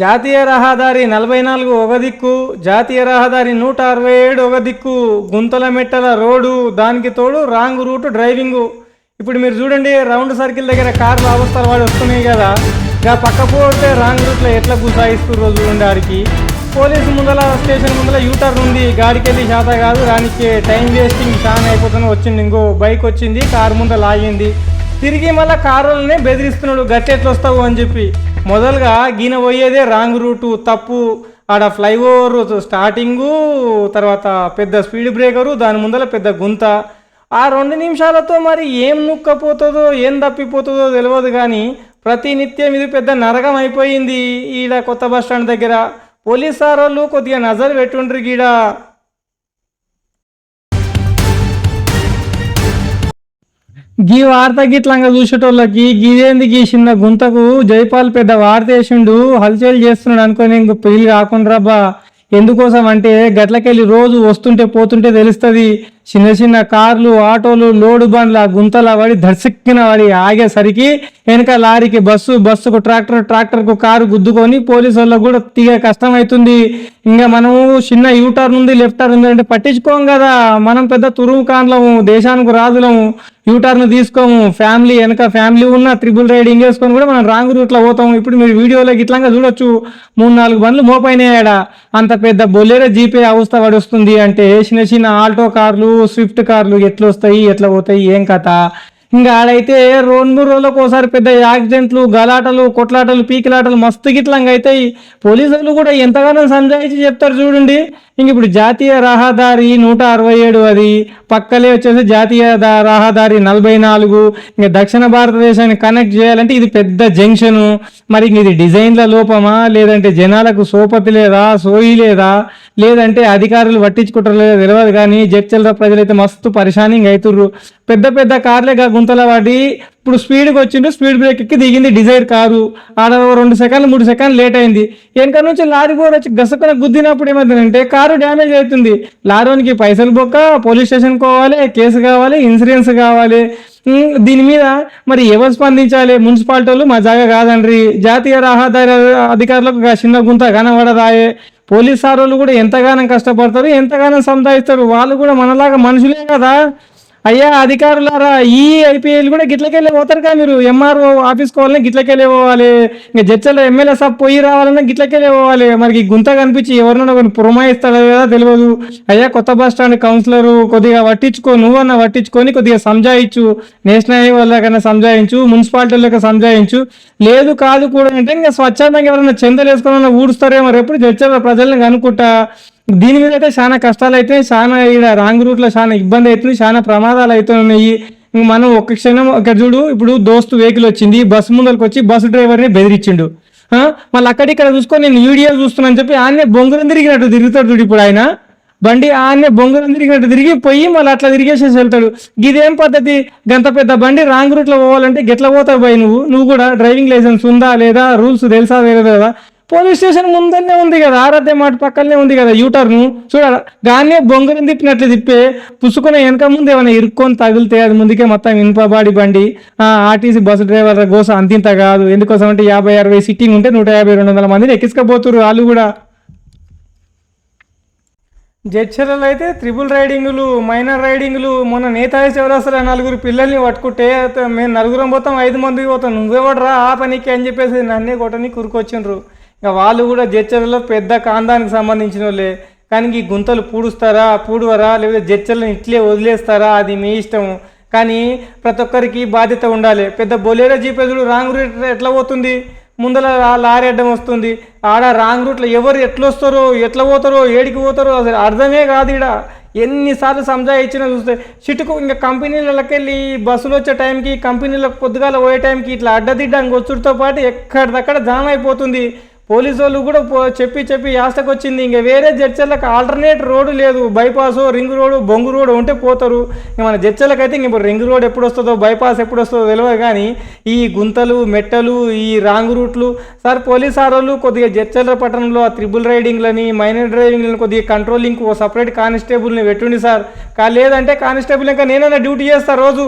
జాతీయ రహదారి నలభై నాలుగు ఒక దిక్కు జాతీయ రహదారి నూట అరవై ఏడు ఒక దిక్కు గుంతల మెట్టల రోడ్డు దానికి తోడు రాంగ్ రూట్ డ్రైవింగు. ఇప్పుడు మీరు చూడండి రౌండ్ సర్కిల్ దగ్గర కార్లు అవస్థలు వాడి వస్తున్నాయి కదా. ఇక పక్క పోతే రాంగ్ రూట్లో ఎట్లా గుసాయిస్తుర్రో చూడండి ఆడికి. పోలీసు ముందల స్టేషన్ ముందల యూటర్న్ ఉంది. గాడికి వెళ్ళి శాత కాదు దానికి టైం వేస్టింగ్ చాలా అయిపోతుంది వచ్చింది. ఇంకో బైక్ వచ్చింది కారు ముందర లాగింది. తిరిగి మళ్ళీ కారులనే బెదిరిస్తున్నాడు గట్టెట్లు వస్తావు అని చెప్పి. మొదలుగా గీన పోయేదే రాంగ్ రూటు తప్పు ఆడ ఫ్లైఓవర్ స్టార్టింగు తర్వాత పెద్ద స్పీడ్ బ్రేకరు దాని ముందర పెద్ద గుంత. ఆ రెండు నిమిషాలతో మరి ఏం నుక్కపోతుందో ఏం తప్పిపోతుందో తెలియదు కానీ ప్రతి నిత్యం ఇది పెద్ద నరకం అయిపోయింది ఈడ కొత్త బస్ స్టాండ్ దగ్గర. పోలీస్ సార్ వాళ్ళు కొద్దిగా నజర్ పెట్టుండ్రు గీడ. గీ వార్త గిట్లంగా చూసేటోళ్ళకి గీదేంది గీ చిన్న గుంతకు జైపాల్ పెద్ద వార్త వేసిండు హల్చల్ చేస్తున్నాడు అనుకొని ఇంక పెళ్ళి కాకుండా బా. ఎందుకోసం అంటే గట్లకెళ్ళి రోజు వస్తుంటే పోతుంటే తెలుస్తుంది. చిన్న చిన్న కార్లు ఆటోలు లోడు బండ్ల గుంతల పడి దర్శక్కిన పడి ఆగేసరికి వెనక లారీకి బస్సు బస్సుకు ట్రాక్టర్ ట్రాక్టర్కు కారు గుద్దుకొని పోలీసు వాళ్ళకు కూడా తీగ కష్టం అవుతుంది ఇంకా మనము చిన్న యూటర్న్ ఉంది లెఫ్ట్ టర్న్ ఉంది అంటే పట్టించుకోం కదా. మనం పెద్ద తురుము కాన్లము దేశానికి రాజులము. యూటర్న్ తీసుకోము ఫ్యామిలీ వెనక ఫ్యామిలీ ఉన్న త్రిబుల్ రైడింగ్ వేసుకొని కూడా మనం రాంగ్ రూట్లో పోతాము. ఇప్పుడు మీరు వీడియోలో ఇట్లాగా చూడొచ్చు మూడు నాలుగు బండ్లు మోపైనాయాడ. అంత పెద్ద బొలేరో జీపే అవస్థ పడుస్తుంది అంటే చిన్న చిన్న ఆల్టో కార్లు స్విఫ్ట్ కార్లు ఎట్లా వస్తాయి ఎట్లా పోతాయి ఏం కథ? ఇంకా ఆడైతే రెండు మూడు రోజులకు ఒకసారి పెద్ద యాక్సిడెంట్లు గలాటలు కొట్లాటలు పీకిలాటలు మస్తు గిట్లంగా అవుతాయి పోలీసులు కూడా ఎంతగానో సంజాయించి చెప్తారు చూడండి. ఇంక ఇప్పుడు జాతీయ రహదారి నూట అరవై ఏడు అది. పక్కలే వచ్చేసి జాతీయ రహదారి నలభై నాలుగు. ఇంకా దక్షిణ భారతదేశాన్ని కనెక్ట్ చేయాలంటే ఇది పెద్ద జంక్షను. మరి ఇంక ఇది డిజైన్ల లోపమా? లేదంటే జనాలకు సోపతి లేదా సోయి లేదా? లేదంటే అధికారులు పట్టించుకుంటారు లేదో తెలియదు కానీ జడ్చల్ర ప్రజలైతే మస్తు పరిశానింగ్ అవుతుర్రు పెద్ద పెద్ద కార్లే గుంతల వాడి ఇప్పుడు స్పీడ్కి వచ్చిండు స్పీడ్ బ్రేక్ ఎక్కి దిగింది డిజైర్ కారు. ఆడ రెండు సెకండ్లు మూడు సెకండ్లు లేట్ అయింది. వెనక నుంచి లారీ కూడా వచ్చి గసకున గుద్దినప్పుడు ఏమవుతుందంటే కారు డ్యామేజ్ అవుతుంది లారీకి పైసలు బొక్క పోలీస్ స్టేషన్ పోవాలి కేసు కావాలి ఇన్సూరెన్స్ కావాలి. దీని మీద మరి ఎవరు స్పందించాలి? మున్సిపాలిటీ వాళ్ళు మా జాగా కాదండ్రి. జాతీయ రహదారి అధికారులకు చిన్న గుంత కనబడదాయే పోలీస్ సార్ వాళ్ళు కూడా ఎంతగానో కష్టపడతారు ఎంతగానో సంపాదిస్తారు వాళ్ళు కూడా మనలాగా మనుషులే కదా. అయ్యా అధికారులారా ఈ ఐపీఎల్ కూడా గిట్లకెళ్ళి పోతారు కదా మీరు. ఎంఆర్ఓ ఆఫీస్ కావాలన్నా గిట్లకెళ్ళి పోవాలి. ఇంకా జడ్చల ఎమ్మెల్యే సబ్ పోయి రావాలన్నా గిట్లకెళ్ళి పోవాలి. మనకి గుంత కనిపించి ఎవరినైనా కొన్ని పురమాయిస్తాడో కదా తెలియదు. అయ్యా కొత్త బస్ స్టాండ్ కౌన్సిలర్ కొద్దిగా పట్టించుకో నువ్వన్నా పట్టించుకొని కొద్దిగా సంజాయించు. నేషనల్ హైవే వాళ్ళకైనా సంజాయించు మున్సిపాలిటీ వాళ్ళకి సంజాయించు. లేదు కాదు కూడా అంటే ఇంకా స్వచ్ఛందంగా ఎవరైనా చెందలు ఊడుస్తారేమో రేపు జడ్చల ప్రజల్ని కనుక్కుంటా. దీని మీద అయితే చాలా కష్టాలు అయితే చాలా ఇక్కడ రాంగ్ రూట్లో చాలా ఇబ్బంది అవుతుంది చాలా ప్రమాదాలు అవుతున్నాయి మనం ఒక క్షణం ఇక్కడ చూడు ఇప్పుడు దోస్తు వెహికల్ వచ్చింది బస్సు ముందరికి వచ్చి బస్సు డ్రైవర్ని బెదిరించిండు. మళ్ళీ అక్కడిక్కడ చూసుకొని నేను వీడియో చూస్తున్నాను చెప్పి ఆయనే బొంగురం తిరిగినట్టు తిరుగుతాడు చూడు ఇప్పుడు ఆయన. బండి ఆయనే బొంగురం తిరిగినట్టు తిరిగి పోయి మళ్ళీ అట్లా తిరిగేసేసి వెళ్తాడు. ఇదేం పద్ధతి? గంత పెద్ద బండి రాంగ్ రూట్లో పోవాలంటే గెట్ల పోతావు పోయి నువ్వు? నువ్వు కూడా డ్రైవింగ్ లైసెన్స్ ఉందా లేదా? రూల్స్ తెలుసా లేదా? పోలీస్ స్టేషన్ ముందరనే ఉంది కదా ఆరాధ్య మాట పక్కనే ఉంది కదా యూటర్న్ చూడాలి గానే బొంగరం తిప్పినట్లు తిప్పే పుసుకున్న వెనక ముందు ఏమైనా ఇరుక్కొని తగిలితే అది ముందుకే మొత్తం ఇన్పబాడి బండి ఆర్టీసీ బస్సు డ్రైవర్ కోసం అంతింత కాదు. ఎందుకోసం అంటే యాభై అరవై సిట్టింగ్ ఉంటే నూట యాభై రెండు వందల మందిని ఎక్కించకపోతున్నారు వాళ్ళు కూడా. జడ్చర్లలో అయితే త్రిబుల్ రైడింగులు మైనర్ రైడింగులు మొన్న నేతాజీ చౌరస్తలో నలుగురు పిల్లల్ని పట్టుకుంటే మేము నలుగురం పోతాం ఐదు మందికి పోతాం. నువ్వెవడరా ఆ పనికి అని చెప్పేసి నన్నే కొట్టని కురుకొచ్చిండ్రు. ఇంకా వాళ్ళు కూడా జడ్చర్లలో పెద్ద కాందానికి సంబంధించిన వాళ్ళే. కానీ ఈ గుంతలు పూడుస్తారా పూడవరా లేకపోతే జడ్చర్లను ఇట్లే వదిలేస్తారా అది మీ ఇష్టం కానీ ప్రతి ఒక్కరికి బాధ్యత ఉండాలి. పెద్ద బొలేరో జీపేసుడు రాంగ్ రూట్ ఎట్లా పోతుంది? ముందర లారీ అడ్డం వస్తుంది. ఆడ రాంగ్ రూట్లో ఎవరు ఎట్లా వస్తారో ఎట్లా పోతారో ఏడికి పోతారో అసలు అర్థమే కాదు ఈడ. ఎన్నిసార్లు సంజాయించినా చూస్తే చిటుకు ఇంకా కంపెనీలకి వెళ్ళి బస్సులు వచ్చే టైంకి కంపెనీలకు పొద్దుగాల పోయే టైంకి ఇట్లా అడ్డదిడ్డానికి వచ్చుడితో పాటు ఎక్కడిదక్కడ జామ్ అయిపోతుంది. పోలీసు వాళ్ళు కూడా చెప్పి చెప్పి యాస్తకు వచ్చింది ఇంకా వేరే జడ్చర్లకు ఆల్టర్నేట్ రోడ్డు లేదు. బైపాస్ రింగ్ రోడ్ బొంగు రోడ్ ఉంటే పోతారు. ఇంకా మన జడ్చర్లకు అయితే ఇంకా ఇప్పుడు రింగ్ రోడ్ ఎప్పుడు వస్తుందో బైపాస్ ఎప్పుడు వస్తుందో తెలియదు కానీ ఈ గుంతలు మెట్టలు ఈ రాంగ్ రూట్లు సార్ పోలీస్ వాళ్ళు కొద్దిగా జడ్చర్ల పట్టణంలో ఆ త్రిబుల్ రైడింగ్లని మైనర్ డ్రైవింగ్లని కొద్దిగా కంట్రోలింగ్ ఓ సపరేట్ కానిస్టేబుల్ని పెట్టుండి సార్. కా లేదంటే కానిస్టేబుల్ ఇంకా నేనైనా డ్యూటీ చేస్తా రోజు.